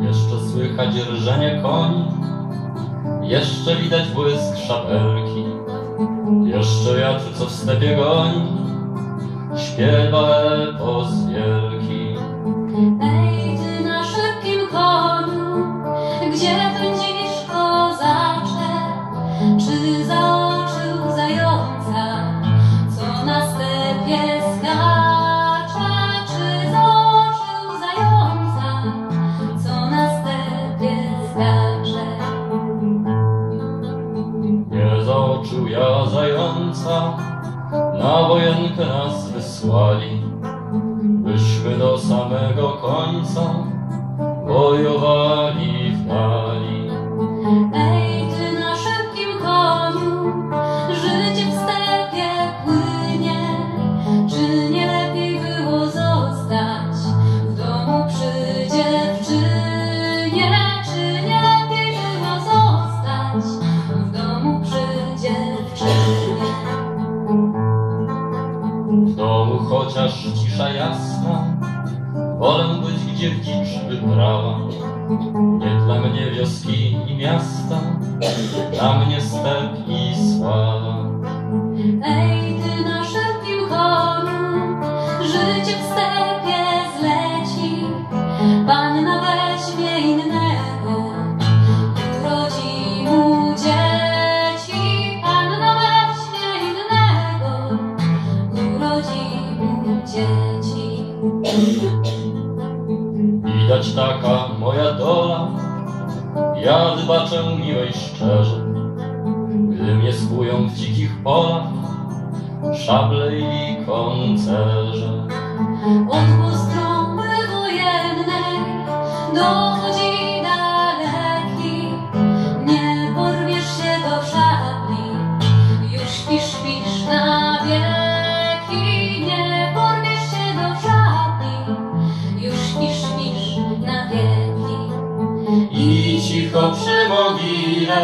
Jeszcze słychać rżenie koni, jeszcze widać błysk szabelki, jeszcze wiatr, co w stepie goni, śpiewa epos wielki. Ej, na szybkim koniu, gdzie pędzisz kozacze? Czy zaoczył zaoczył ja zająca, na wojenkę nas wysłali, byśmy do samego końca wojowali W domu chociaż cisza jasna, wolę być gdzie w dzicz wyprawa. Nie dla mnie wioski i miasta, dla mnie step i sława. Ej, ty na szybkim koniu, życie w dzieci. Widać taka moja dola, ja wybaczę miłej szczerze, gdy mnie skują w dzikich polach szable i koncerze. Odgłos trąby wojennej dochodzi cicho przy mogile,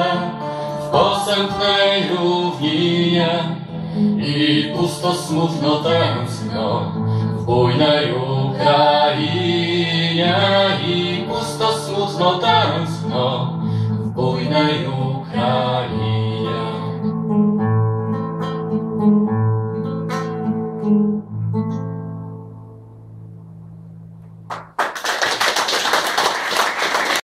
w posępnej równinie, i pusto smutno tęskno w bujnej Ukrainie, i